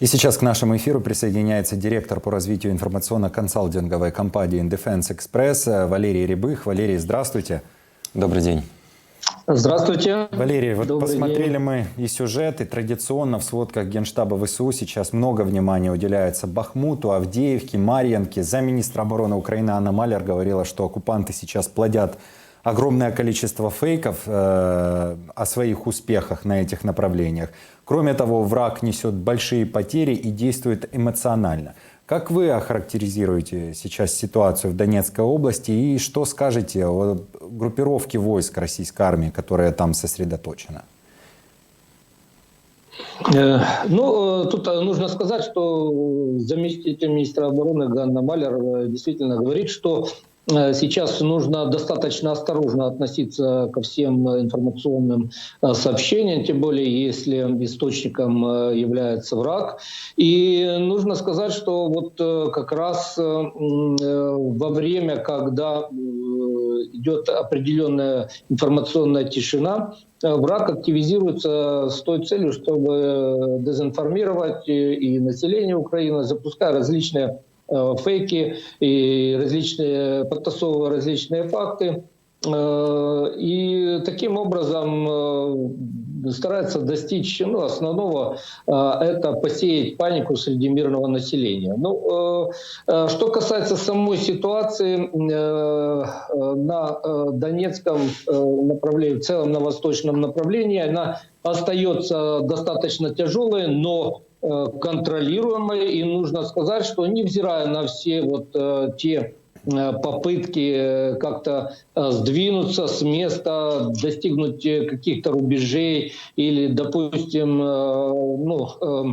И сейчас к нашему эфиру присоединяется директор по развитию информационно-консалтинговой компании Defense Express Валерий Рябых. Валерий, здравствуйте. Добрый день. Здравствуйте. Валерий, вот Добрый посмотрели день. мы и сюжет, и традиционно в сводках Генштаба ВСУ сейчас много внимания уделяется Бахмуту, Авдеевке, Марьянке. Замминистра обороны Украины Анна Малер говорила, что оккупанты сейчас плодят огромное количество фейков э, о своих успехах на этих направлениях. Кроме того, враг несет большие потери и действует эмоционально. Как вы охарактеризируете сейчас ситуацию в Донецкой области и что скажете о группировке войск российской армии, которая там сосредоточена? Э, Ну, э, тут нужно сказать, что заместитель министра обороны Ганна Малер действительно говорит, что сейчас нужно достаточно осторожно относиться ко всем э, информационным э, сообщениям, тем более если источником э, является враг. И нужно сказать, что вот э, как раз э, э, во время, когда э, идет определенная информационная тишина, э, враг активизируется с той целью, чтобы дезинформировать и население Украины, запуская различные э, фейки и различные, подтасовывая различные факты. И таким образом старается достичь ну, основного, это посеять панику среди мирного населения. Ну, э, э, что касается самой ситуации э, на Донецком направлении, в целом на восточном направлении, она остается достаточно тяжелой, но контролируемой. И нужно сказать, что невзирая на все вот э, те э, попытки э, как-то э, сдвинуться с места, достигнуть э, каких-то рубежей или, допустим, э, ну, э,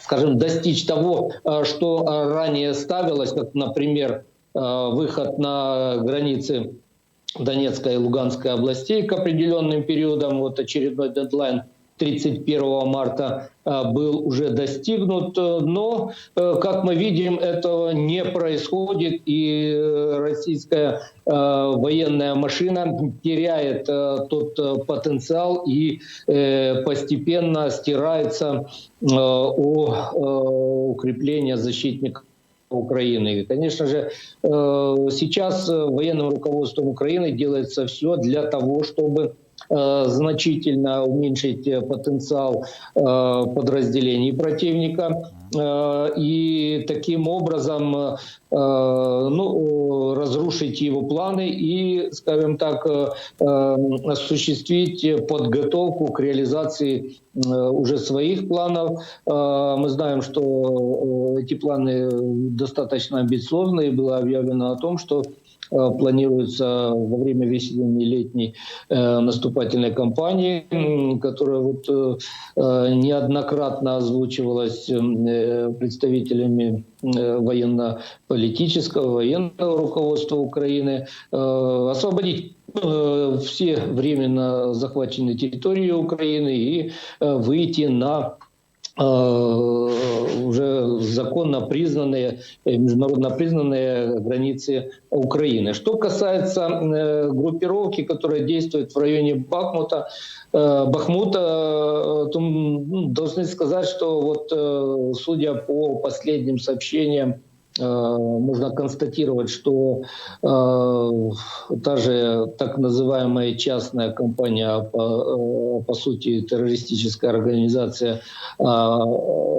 скажем, достичь того, э, что э, ранее ставилось, как, например, э, выход на границы Донецкой и Луганской областей к определенным периодам. Вот очередной дедлайн 31 марта э, был уже достигнут, э, но, э, как мы видим, этого не происходит, и э, российская военная машина теряет тот потенциал и постепенно стирается о э, укреплении защитников Украины. И, конечно же, сейчас военным руководством Украины делается все для того, чтобы значительно уменьшить э, потенциал э, подразделений противника э, и таким образом э, ну, разрушить его планы и, скажем так, э, э, осуществить подготовку к реализации э, уже своих планов. Э, Мы знаем, что э, эти планы достаточно амбициозные. Было объявлено о том, что э, планируется во время весенней летней э, наступательной кампании, которая вот э, э, неоднократно озвучивалась э, представителями э, военно-политического, военного руководства Украины, э, освободить э, все временно захваченные территории Украины и э, выйти на э, уже законно признанные, э, международно признанные границы Украины. Что касается э, группировки, которая действует в районе Бахмута, э, Бахмута, э, то ну, должны сказать, что вот э, судя по последним сообщениям, э, можно констатировать, что э, та же так называемая частная компания, по, э, по сути террористическая организация э,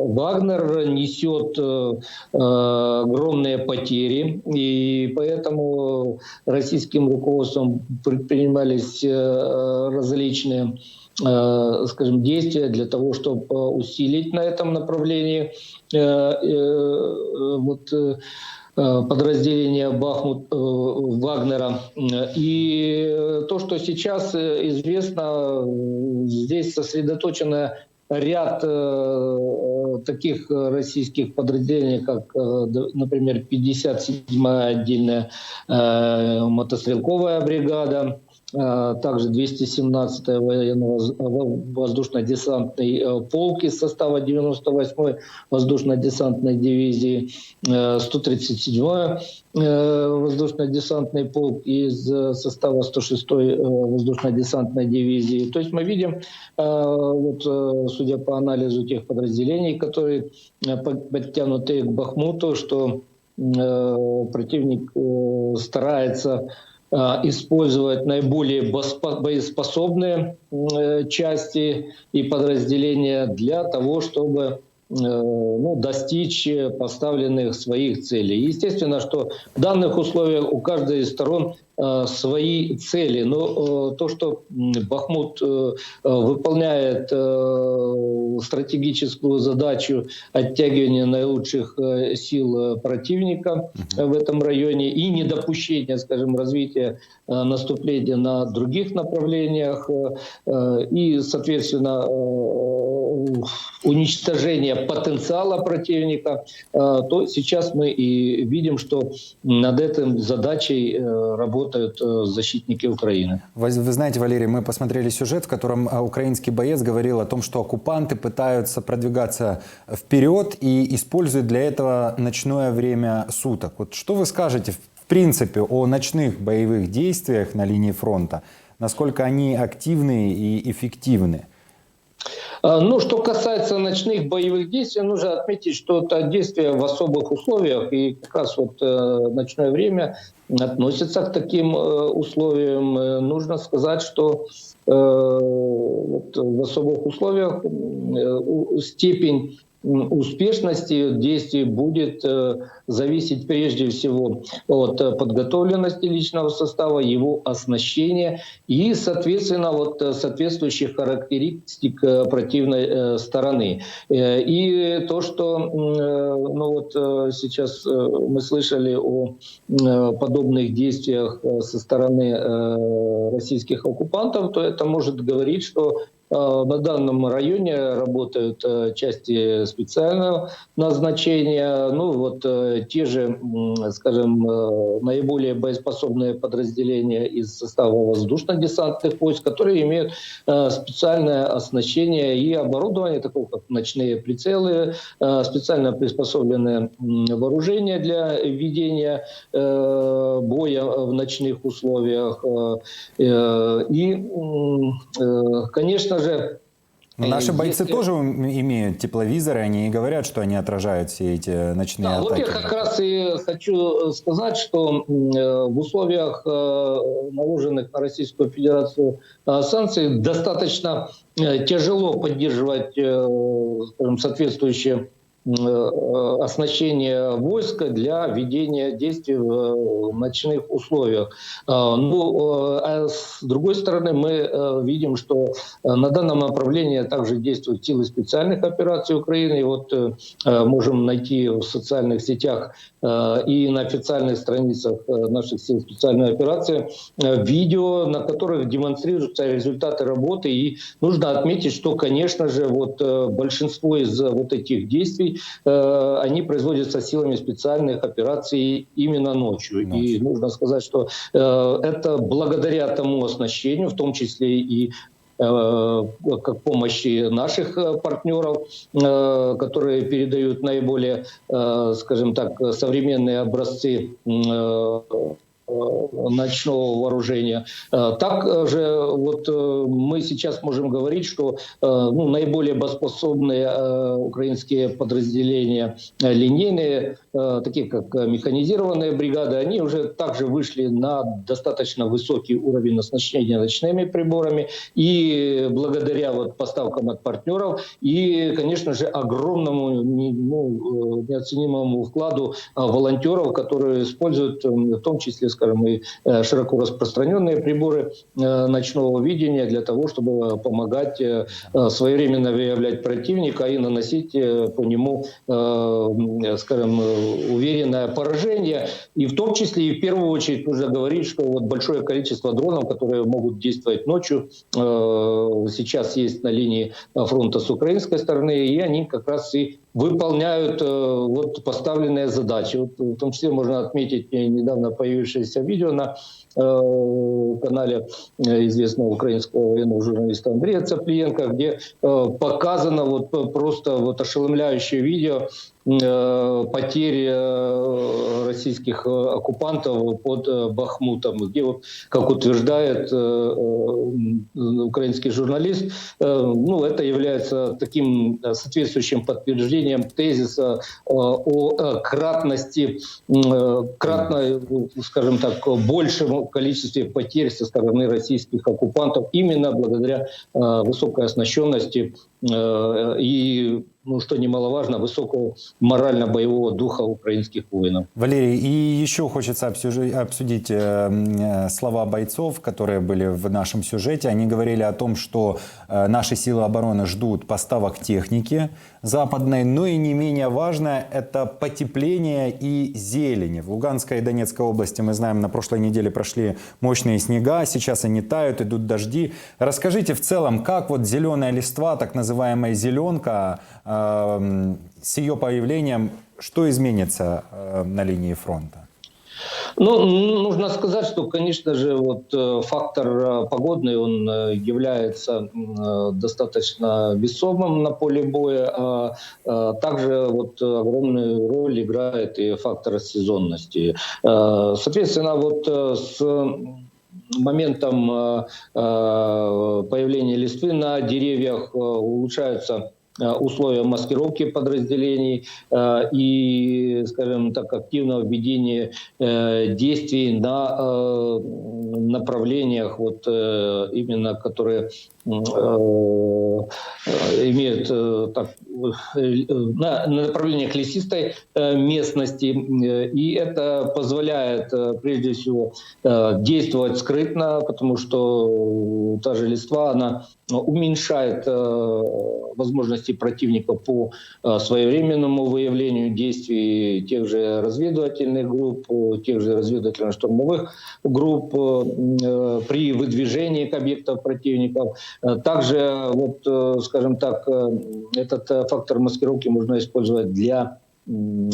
Вагнер несет э, э, огромные потери, и поэтому российским руководством предпринимались э, различные э, скажем, действия для того, чтобы э, усилить на этом направлении э, э, вот, э, э, подразделения Бахмут э, Вагнера. И то, что сейчас э, известно, э, здесь сосредоточено ряд э, таких э, российских подразделений, как, э, например, 57-я отдельная э, мотострелковая бригада, также 217-й военно-воздушно-десантный э, полк из состава 98-й воздушно-десантной дивизии, 137-й э, воздушно-десантный полк из состава 106-й воздушно-десантной дивизии. То есть мы видим, вот, судя по анализу тех подразделений, которые подтянуты к Бахмуту, что противник старается а, использовать наиболее боеспособные э, части и подразделения для того, чтобы э, ну, достичь поставленных своих целей. Естественно, что в данных условиях у каждой из сторон Э, свои цели. Но э, то, что Бахмут э, выполняет стратегическую задачу оттягивания наилучших сил противника в этом районе и недопущения, скажем, развития наступления на других направлениях и, соответственно, уничтожения потенциала противника, то сейчас мы и видим, что над этой задачей работает работают э, защитники Украины. Вы, вы знаете, Валерий, мы посмотрели сюжет, в котором э, украинский боец говорил о том, что оккупанты пытаются продвигаться вперед и используют для этого ночное время суток. Вот что вы скажете в принципе о ночных боевых действиях на линии фронта? Насколько они активны и эффективны? А, ну, что касается ночных боевых действий, нужно отметить, что это действия в особых условиях, и как раз вот э, ночное время относится к таким э, условиям. Э, нужно сказать, что вот в особых условиях степень успешности действий будет э, зависеть прежде всего от э, подготовленности личного состава, его оснащения и, соответственно, вот э, соответствующих характеристик противной стороны. И то, что ну вот сейчас мы слышали о подобных действиях со стороны российских оккупантов, то это может говорить, что на данном районе работают э, части специального назначения. Ну вот э, те же, скажем, наиболее боеспособные подразделения из состава воздушно-десантных войск, которые имеют специальное оснащение и оборудование, такое как ночные прицелы, специально приспособленное вооружение для ведения боя в ночных условиях. И, конечно же, но наши бойцы если... тоже имеют тепловизоры, они и говорят, что они отражают все эти ночные да, атаки. Вот я как раз и хочу сказать, что э, в условиях э, наложенных на Российскую Федерацию э, санкций достаточно тяжело поддерживать скажем, соответствующие Э, оснащение войска для ведения действий в ночных условиях. А, ну, э, а с другой стороны, мы э, видим, что на данном направлении также действуют силы специальных операций Украины. И вот можем найти в социальных сетях и на официальных страницах наших сил специальной операции видео, на которых демонстрируются результаты работы. И нужно отметить, что, конечно же, вот большинство из вот этих действий Э, они производятся силами специальных операций именно ночью. ночью. И нужно сказать, что э, это благодаря тому оснащению, в том числе и э, как помощи наших партнеров, которые передают наиболее, скажем так, современные образцы ночного вооружения. Э, так же вот э, мы сейчас можем говорить, что ну, наиболее боеспособные украинские подразделения линейные, такие как механизированные бригады, они уже также вышли на достаточно высокий уровень оснащения ночными приборами и благодаря вот поставкам от партнеров и, конечно же, огромному ну, неоценимому вкладу волонтеров, которые используют в том числе скажем, и э, широко распространенные приборы э, ночного видения для того, чтобы помогать э, своевременно выявлять противника и наносить по нему, скажем, уверенное поражение. И в том числе и в первую очередь нужно говорить, что вот большое количество дронов, которые могут действовать ночью, сейчас есть на линии фронта с украинской стороны, и они как раз и выполняют э, вот поставленные задачи. Вот, в том числе можно отметить недавно появившееся видео на э, канале э, известного украинского военного журналиста Андрея Цаплиенко, где э, показано вот просто вот ошеломляющее видео потери э, российских э, оккупантов под э, Бахмутом, где вот, как утверждает э, э, украинский журналист, э, ну это является таким э, соответствующим подтверждением тезиса э, о э, кратности, э, кратно, скажем так, большем количестве потерь со стороны российских оккупантов именно благодаря э, высокой оснащенности э, и, ну что немаловажно, высокого морально-боевого духа украинских воинов. Валерий, и еще хочется обсудить э, э, слова бойцов, которые были в нашем сюжете. Они говорили о том, что э, наши силы обороны ждут поставок техники западной, но и не менее важно – это потепление и зелени. В Луганской и Донецкой области, мы знаем, на прошлой неделе прошли мощные снега, сейчас они тают, идут дожди. Расскажите в целом, как вот зеленая листва, так называемая зеленка, с ее появлением, что изменится э, на линии фронта? Ну, нужно сказать, что, конечно же, вот э, фактор э, погодный, он является достаточно весомым на поле боя, а э, также вот огромную роль играет и фактор сезонности. Соответственно, вот с моментом появления листвы на деревьях улучшаются условия маскировки подразделений э, и, скажем так, активного введения э, действий на э, направлениях, вот э, именно которые э, э, имеют э, так, э, на, на направлениях лесистой э, местности, Э, и это позволяет э, прежде всего э, действовать скрытно, потому что э, та же листва, она уменьшает э, возможности противника по э, своевременному выявлению действий тех же разведывательных групп, тех же разведывательно-штурмовых групп э, при выдвижении к объектам противников. Э, Также, вот, скажем так, этот фактор маскировки можно использовать для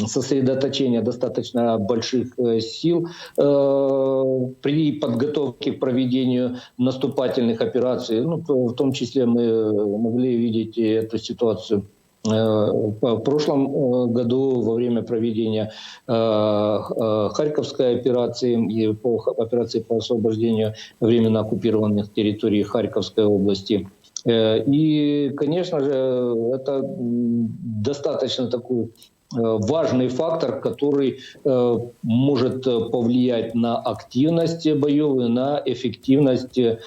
сосредоточения достаточно больших э, сил э, при подготовке к проведению наступательных операций. Ну, в том числе мы могли видеть эту ситуацию в прошлом э, году во время проведения Харьковской операции и по операции по освобождению временно оккупированных территорий Харьковской области. И, конечно же, это достаточно такой э, важный фактор, который э, может э, повлиять на активность боев и на эффективность э,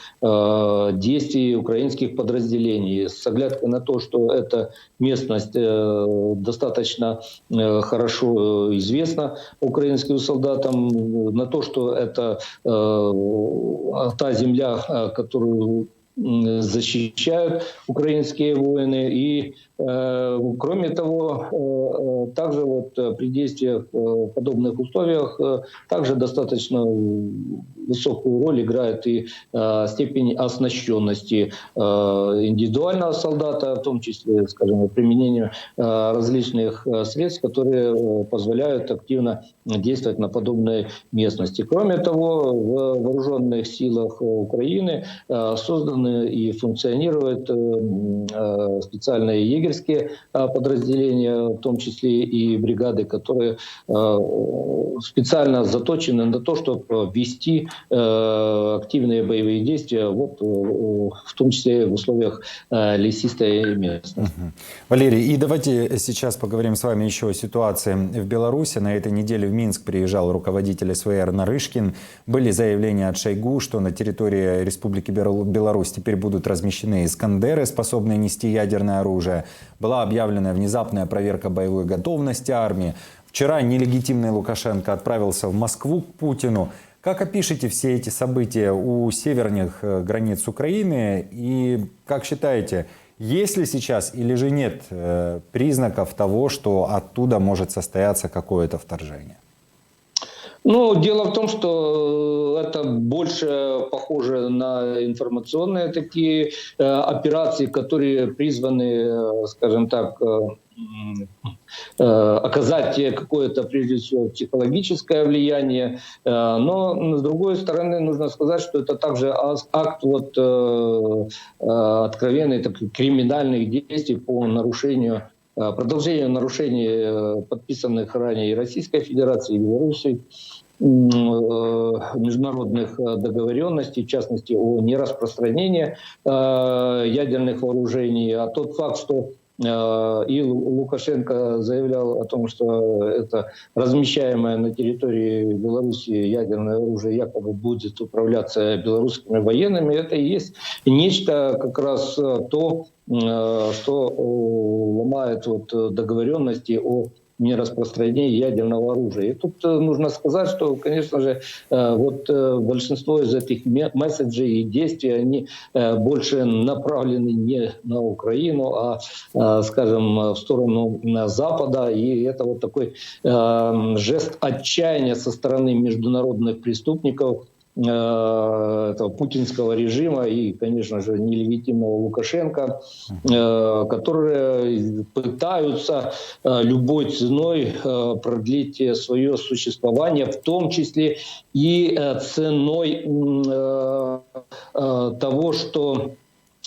действий украинских подразделений. С оглядкой на то, что эта местность э, достаточно э, хорошо э, известна украинским солдатам, э, на то, что это э, та земля, э, которую защищают украинские воины. И, э, кроме того, э, э, также вот э, при действиях э, в подобных условиях э, также достаточно высокую роль играет и э, степень оснащенности э, индивидуального солдата, в том числе, скажем, э, различных э, средств, которые э, позволяют активно действовать на подобной местности. Кроме того, в вооруженных силах Украины э, созданы и функционируют э, э, специальные егерские э, подразделения, в том числе и бригады, которые э, специально заточены на то, чтобы вести э, активные боевые действия, вот, э, в том числе в условиях лесистой местности. Валерий, и давайте сейчас поговорим с вами еще о ситуации в Беларуси. На этой неделе в Минск приезжал руководитель СВР Нарышкин. Были заявления от Шойгу, что на территории Республики Бел- Беларусь теперь будут размещены «Искандеры», способные нести ядерное оружие. Была объявлена внезапная проверка боевой готовности армии. Вчера нелегитимный Лукашенко отправился в Москву к Путину. Как опишите все эти события у северных э, границ Украины? И как считаете, есть ли сейчас или же нет э, признаков того, что оттуда может состояться какое-то вторжение? Ну, дело в том, что э, это больше похоже на информационные такие э, операции, которые призваны, э, скажем так, оказать какое-то, прежде всего, психологическое влияние. Но, с другой стороны, нужно сказать, что это также акт вот, откровенной так, криминальных действий по нарушению э, продолжению нарушений э, подписанных ранее Российской Федерации, и Белоруссией э, международных договоренностей, в частности о нераспространении ядерных вооружений. А тот факт, что и Лу- Лукашенко заявлял о том, что это размещаемое на территории Беларуси ядерное оружие якобы будет управляться белорусскими военными, это и есть нечто как раз э, то, э, что э, ломает вот э, договоренности о нераспространении ядерного оружия. И тут э, нужно сказать, что, конечно же, э, вот э, большинство из этих ме- месседжей и действий, они больше направлены не на Украину, а, скажем, в сторону Запада. И это вот такой жест отчаяния со стороны международных преступников, этого путинского режима и, конечно же, нелегитимного Лукашенко, э, которые пытаются э, любой ценой э, продлить э, свое существование, в том числе и э, ценой э, э, того, что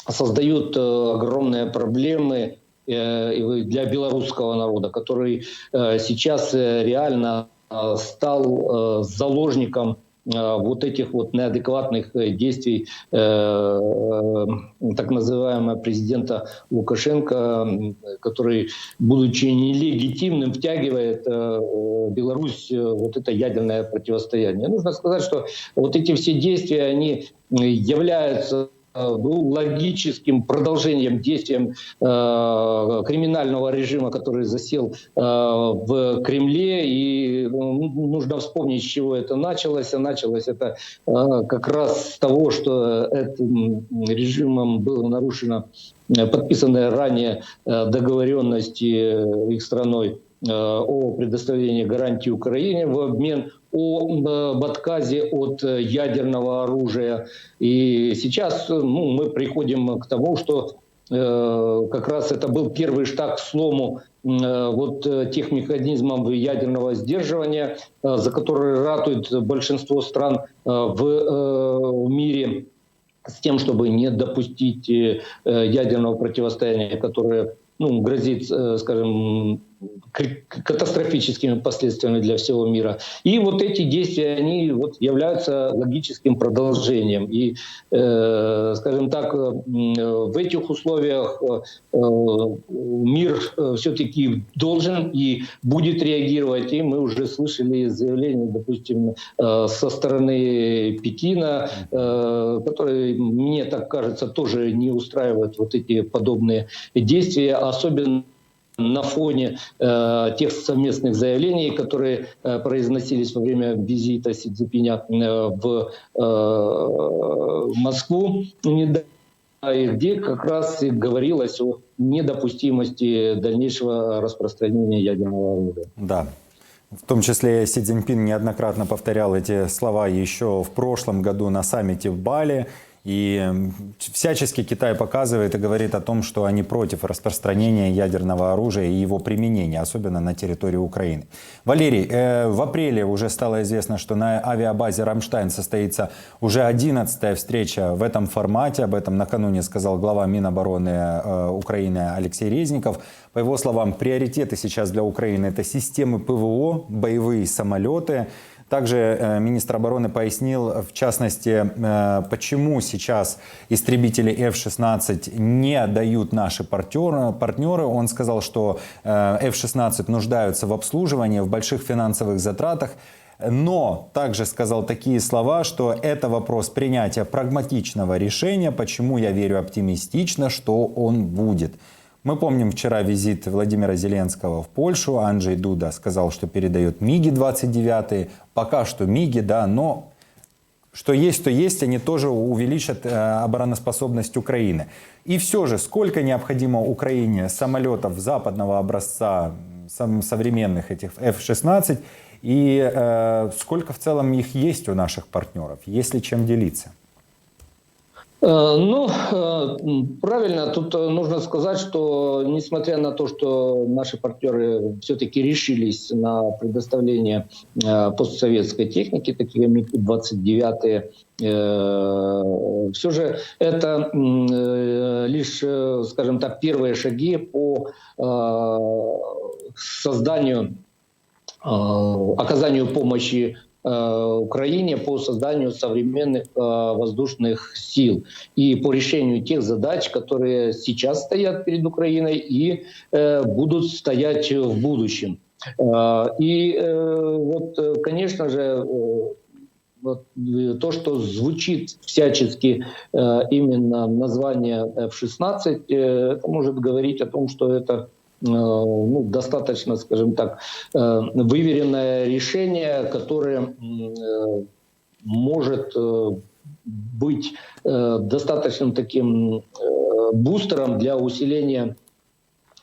создают э, огромные проблемы э, для белорусского народа, который э, сейчас э, реально э, стал э, заложником э, вот этих вот неадекватных э, действий э, э, так называемого президента Лукашенко, который, будучи нелегитимным, втягивает э, э, Беларусь э, вот это ядерное противостояние. Нужно сказать, что вот эти все действия, они э, являются э, ну, логическим продолжением действиям э, криминального режима, который засел э, в Кремле. И ну, нужно вспомнить, с чего это началось. А началось это э, как раз с того, что этим режимом было нарушено э, подписанная ранее э, договоренности их страной о предоставлении гарантии Украине в обмен о э, об отказе от э, ядерного оружия. И сейчас э, ну, мы приходим к тому, что э, как раз это был первый шаг к слому э, вот э, тех механизмов ядерного сдерживания, э, за которые ратует большинство стран э, в э, мире с тем, чтобы не допустить э, э, ядерного противостояния, которое ну, грозит, э, скажем, катастрофическими последствиями для всего мира. И вот эти действия, они вот являются логическим продолжением. И, э, скажем так, э, э, в этих условиях э, э, мир все-таки должен и будет реагировать. И мы уже слышали заявления, допустим, э, со стороны Пекина, э, которые, мне так кажется, тоже не устраивают вот эти подобные действия, особенно на фоне э, тех совместных заявлений, которые э, произносились во время визита Си Цзиньпиня э, в э, Москву недавно, где как раз и говорилось о недопустимости дальнейшего распространения ядерного оружия. Да. В том числе Си Цзиньпин неоднократно повторял эти слова еще в прошлом году на саммите в Бали. И всячески Китай показывает и говорит о том, что они против распространения ядерного оружия и его применения, особенно на территории Украины. Валерий, э, в апреле уже стало известно, что на авиабазе «Рамштайн» состоится уже 11-я встреча в этом формате. Об этом накануне сказал глава Минобороны э, Украины Алексей Резников. По его словам, приоритеты сейчас для Украины – это системы ПВО, боевые самолеты, также э, министр обороны пояснил, в частности, э, почему сейчас истребители F-16 не дают наши партнеры. Он сказал, что э, F-16 нуждаются в обслуживании, в больших финансовых затратах. Но также сказал такие слова, что это вопрос принятия прагматичного решения, почему я верю оптимистично, что он будет. Мы помним вчера визит Владимира Зеленского в Польшу. Анджей Дуда сказал, что передает МиГи-29. Пока что МиГи, да, но что есть, то есть, они тоже увеличат э, обороноспособность Украины. И все же, сколько необходимо Украине самолетов западного образца, сам- современных этих F-16, и э, сколько в целом их есть у наших партнеров, есть ли чем делиться? Э, Ну, э, правильно, тут э, нужно сказать, что несмотря на то, что наши партнеры все-таки решились на предоставление постсоветской техники, такие МиГ-29, все же это лишь, скажем так, первые шаги по созданию, оказанию помощи Украине по созданию современных э, воздушных сил и по решению тех задач, которые сейчас стоят перед Украиной и э, будут стоять в будущем. Э, И э, вот, э, конечно же, э, вот, э, то, что звучит всячески э, именно название F-16, э, это может говорить о том, что это э, ну, достаточно, скажем так, э, выверенное решение, которое э, может э, быть э, достаточным таким э, бустером для усиления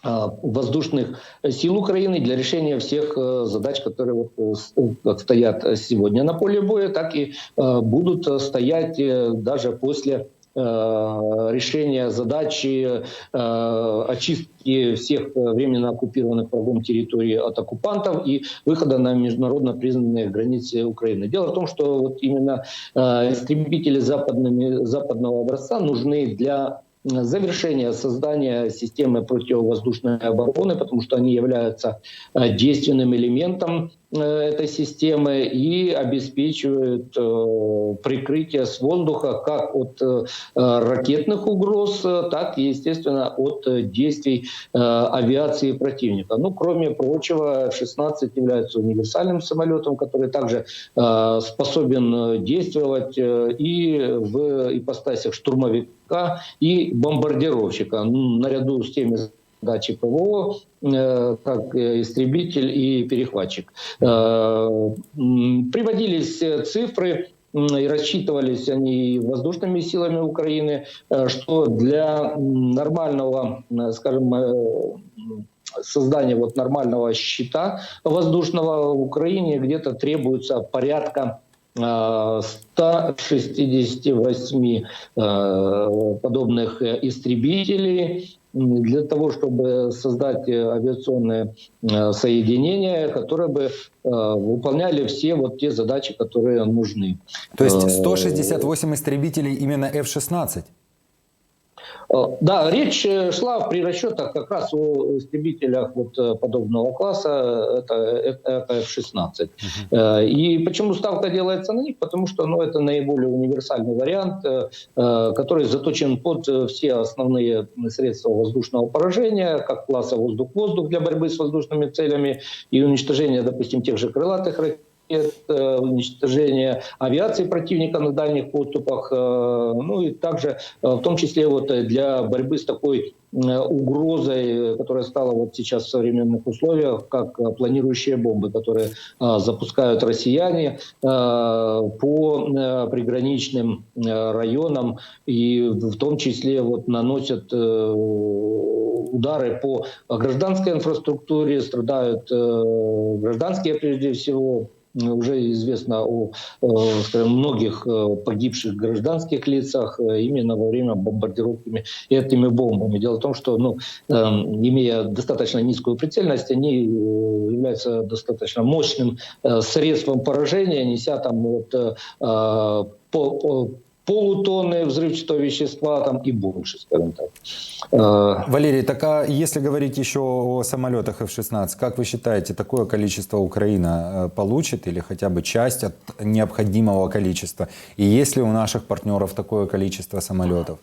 воздушных сил Украины для решения всех э, задач, которые вот, э, э, стоят сегодня на поле боя, так и э, будут э, стоять э, даже после э, решения задачи э, очистки всех э, временно оккупированных врагом территорий от оккупантов и выхода на международно признанные границы Украины. Дело в том, что вот именно э, истребители западными, западного образца нужны для завершения создания системы противовоздушной обороны, потому что они являются э, действенным элементом э, этой системы и обеспечивают э, прикрытие с воздуха как от э, ракетных угроз, э, так и, естественно, от э, действий э, авиации противника. Ну, кроме прочего, 16 является универсальным самолетом, который также э, способен э, действовать э, и в ипостасях штурмовика и бомбардировщика, наряду с теми задачи ПВО, э, как истребитель и перехватчик. Э, Приводились э, цифры, и рассчитывались они воздушными силами Украины, э, что для нормального, э, скажем, создания вот нормального щита воздушного в Украине где-то требуется порядка э, 168 э, подобных истребителей для того, чтобы создать э, авиационные э, соединения, которые бы э, выполняли все вот те задачи, которые нужны. То есть Э, 168 истребителей именно F-16? Э, Да, речь э, шла при расчетах как раз о истребителях вот э, подобного класса, это, это, это F-16. Э, И почему ставка делается на них? Потому что ну, это наиболее универсальный вариант, который заточен под все основные средства воздушного поражения, как класса воздух-воздух для борьбы с воздушными целями и уничтожения, допустим, тех же крылатых ракет, э, уничтожение авиации противника на дальних подступах, э, ну и также э, в том числе вот для борьбы с такой э, угрозой, которая стала вот сейчас в современных условиях, как планирующие бомбы, которые запускают россияне по приграничным районам и в том числе вот наносят удары по гражданской инфраструктуре, страдают гражданские прежде всего уже известно о, э, скажем, многих э, погибших гражданских лицах э, именно во время бомбардировки этими бомбами. Дело в том, что, ну, э, имея достаточно низкую прицельность, они являются достаточно мощным средством поражения, неся там вот, по- по- полутонны взрывчатого вещества там и больше, скажем так. Э, Валерий, так а если говорить еще о самолетах F-16, как вы считаете, такое количество Украина э, получит или хотя бы часть от необходимого количества? И есть ли у наших партнеров такое количество самолетов?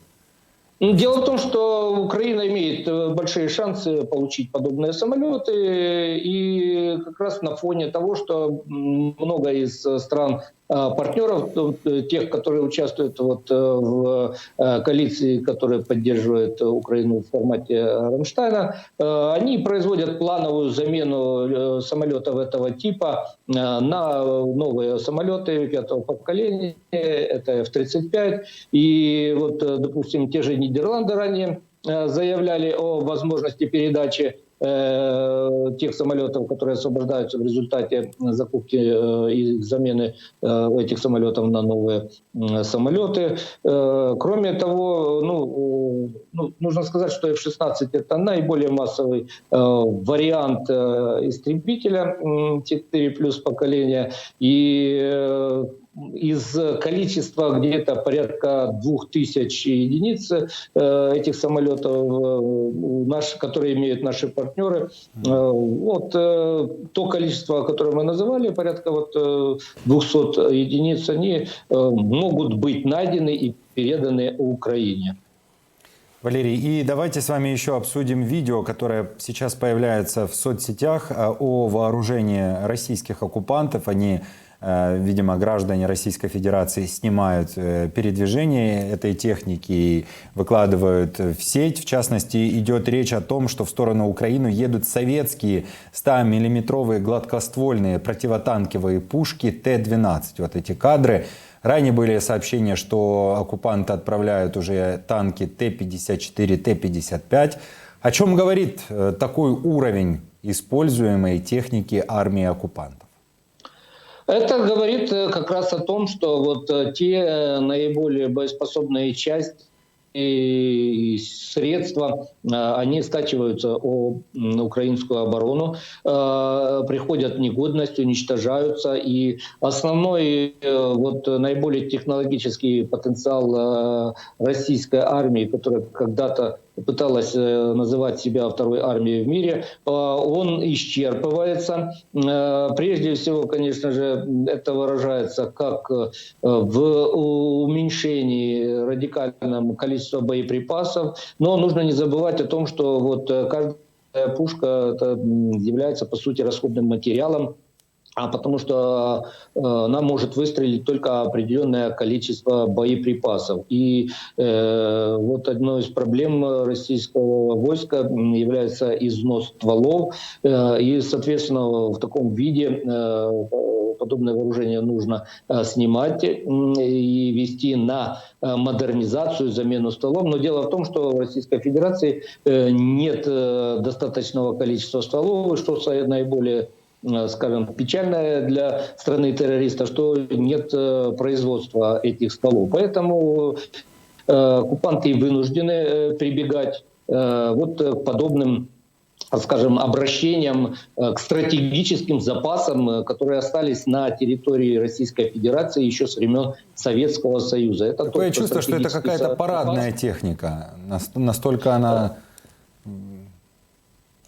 Ну, Дело в том, что Украина имеет э, большие шансы получить подобные самолеты, и как раз на фоне того, что много из стран партнеров, э, тех, которые участвуют вот э, в э, коалиции, которая поддерживает э, Украину в формате Рамштайна, э, они производят плановую замену э, самолетов этого типа э, на новые самолеты пятого поколения, это F-35, и вот, э, допустим, те же Нидерланды ранее э, заявляли о возможности передачи э, тех самолетов, которые освобождаются в результате закупки э, и замены э, этих самолетов на новые э, самолеты. Э, кроме того, ну, э, ну, нужно сказать, что F-16 это наиболее массовый э, вариант э, истребителя м, Т-4 плюс поколения. И э, из количества где-то порядка двух тысяч единиц э, этих самолетов, э, наши, которые имеют наши партнеры, э, вот то количество, которое мы называли, порядка вот э, 200 единиц, они могут быть найдены и переданы Украине. Валерий, и давайте с вами еще обсудим видео, которое сейчас появляется в соцсетях о вооружении российских оккупантов. Они, видимо, граждане Российской Федерации снимают э, передвижение этой техники и выкладывают в сеть. В частности, идет речь о том, что в сторону Украины едут советские 100-миллиметровые гладкоствольные противотанковые пушки Т-12. Вот эти кадры. Ранее были сообщения, что оккупанты отправляют уже танки Т-54, Т-55. О чем говорит э, такой уровень используемой техники армии оккупантов? Это говорит э, как раз о том, что вот э, те э, наиболее боеспособные части и средства, они стачиваются о украинскую оборону, приходят в негодность, уничтожаются. И основной вот наиболее технологический потенциал российской армии, которая когда-то пыталась э, называть себя второй армией в мире, э, он исчерпывается. Э, Прежде всего, конечно же, это выражается как э, в уменьшении радикальном количества боеприпасов, но нужно не забывать о том, что вот каждая пушка является, по сути, расходным материалом а потому что э, она может выстрелить только определенное количество боеприпасов. И э, вот одной из проблем российского войска является износ стволов. Э, и, соответственно, в таком виде э, подобное вооружение нужно э, снимать и вести на э, модернизацию, замену стволов. Но дело в том, что в Российской Федерации э, нет э, достаточного количества стволов, что наиболее скажем, печальное для страны террориста, что нет э, производства этих стволов. Поэтому э, оккупанты вынуждены э, прибегать э, вот э, к подобным скажем, обращением э, к стратегическим запасам, э, которые остались на территории Российской Федерации еще с времен Советского Союза. Это Такое чувство, что это какая-то запас. парадная техника. Нас- Настолько она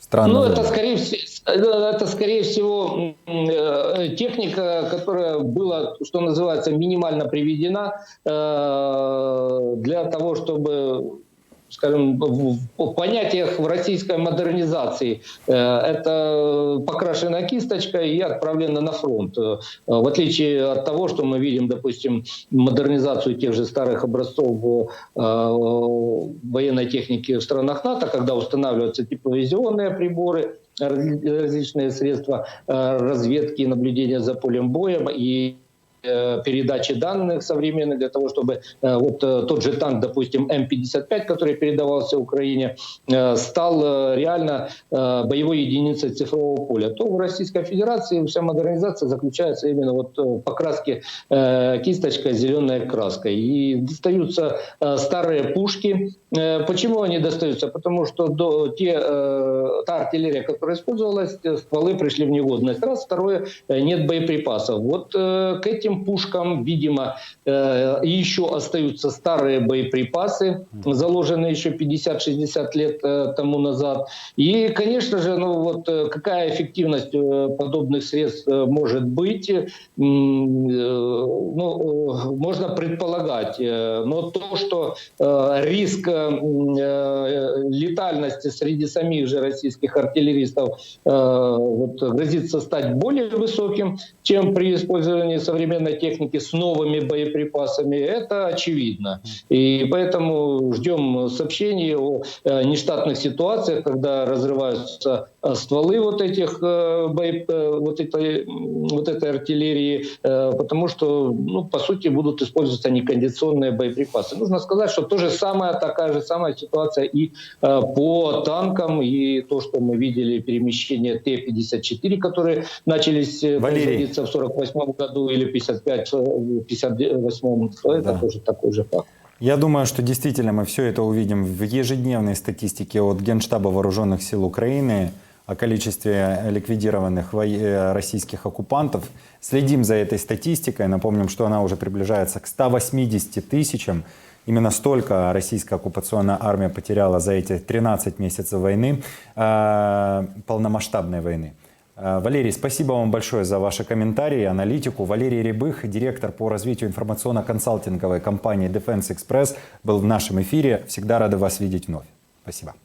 странно Ну, это скорее, э, это, скорее всего, м, э, техника, которая была, что называется, минимально приведена э, для того, чтобы скажем, в понятиях в российской модернизации э, это покрашенная кисточка и отправлена на фронт. Э, В отличие от того, что мы видим, допустим, модернизацию тех же старых образцов э, военной техники в странах НАТО, когда устанавливаются тепловизионные приборы, раз- различные средства разведки и наблюдения за полем боя и передачи данных современных для того, чтобы э, вот э, тот же танк, допустим, М-55, который передавался Украине, э, стал э, реально э, боевой единицей цифрового поля, то в Российской Федерации вся модернизация заключается именно вот э, в покраске э, кисточкой зеленой краской. И достаются э, старые пушки. Э, Почему они достаются? Потому что до, те, э, та артиллерия, которая использовалась, э, стволы пришли в негодность. Раз. Второе, э, нет боеприпасов. Вот э, к этим пушкам, видимо, э, еще остаются старые боеприпасы, заложенные еще 50-60 лет э, тому назад. И, конечно же, ну вот э, какая эффективность э, подобных средств э, может быть, э, э, ну, э, можно предполагать. Э, Но то, что э, риск э, э, летальности среди самих же российских артиллеристов э, вот, грозится стать более высоким, чем при использовании современных современной техники с новыми боеприпасами, это очевидно. И поэтому ждем сообщений о э, нештатных ситуациях, когда разрываются э, стволы вот этих э, вот этой вот этой артиллерии, потому что, ну, по сути, будут использоваться некондиционные боеприпасы. Нужно сказать, что то же самое, такая же самая ситуация и по танкам, и то, что мы видели перемещение Т-54, которые начались Валерий. в 48 году или 55-58 э, это да. тоже такой же факт. Я думаю, что действительно мы все это увидим в ежедневной статистике от Генштаба Вооруженных сил Украины о количестве ликвидированных э, российских оккупантов. Следим за этой статистикой. Напомним, что она уже приближается к 180 тысячам. Именно столько российская оккупационная армия потеряла за эти 13 месяцев войны, э, полномасштабной войны. Э, Валерий, спасибо вам большое за ваши комментарии, аналитику. Валерий Рябых, директор по развитию информационно-консалтинговой компании Defense Express, был в нашем эфире. Всегда рады вас видеть вновь. Спасибо.